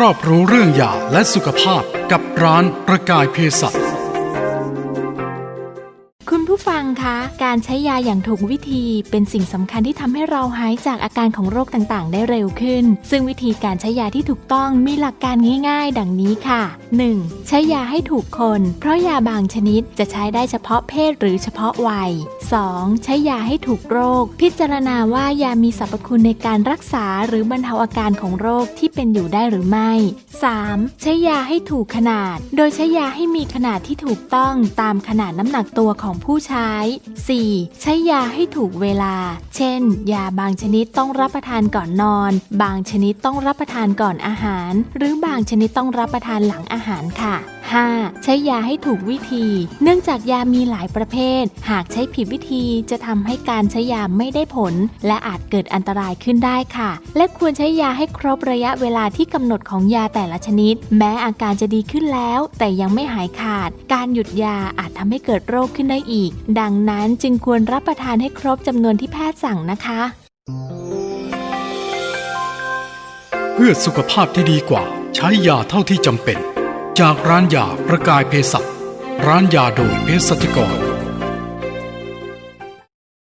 รอบรู้เรื่องยาและสุขภาพกับร้านประกายเภสัช คุณผู้ฟังคะ การใช้ยาอย่างถูกวิธีเป็นสิ่งสำคัญที่ทำให้เราหายจากอาการของโรคต่างๆ ได้เร็วขึ้น ซึ่งวิธีการใช้ยาที่ถูกต้องมีหลักการง่าย ๆ ดังนี้ค่ะ 1. ใช้ยาให้ถูกคน เพราะยาบางชนิดจะใช้ได้เฉพาะเพศหรือเฉพาะวัย 2. ใช้ยาให้ถูกโรค พิจารณาว่ายามีสรรพคุณในการรักษาหรือบรรเทาอาการของโรคที่เป็นอยู่ได้หรือไม่ 3. ใช้ยาให้ถูกขนาด โดยใช้ยาให้มีขนาดที่ถูกต้องตามขนาดน้ำหนักตัวของผู้ใช้ 4. ใช้ยาให้ถูกเวลา เช่น ยาบางชนิดต้องรับประทานก่อนนอน บางชนิดต้องรับประทานก่อนอาหาร หรือบางชนิดต้องรับประทานหลังอาหารค่ะ 5. ใช้ยาให้ถูกวิธี เนื่องจากยามีหลายประเภท หากใช้ผิดวิธีจะทำให้การใช้ยาไม่ได้ผล และอาจเกิดอันตรายขึ้นได้ค่ะ และควรใช้ยาให้ครบระยะเวลาที่กำหนดของยาแต่ละชนิด แม้อาการจะดีขึ้นแล้ว แต่ยังไม่หายขาด การหยุดยาอาจทำให้เกิดโรคขึ้นได้อีก ดังนั้นจึงควรรับประทานให้ครบจำนวนที่แพทย์สั่งนะคะ เพื่อสุขภาพที่ดีกว่า ใช้ยาเท่าที่จำเป็น จากร้านยาประกายเภสัชร้านยาโดยเภสัชกร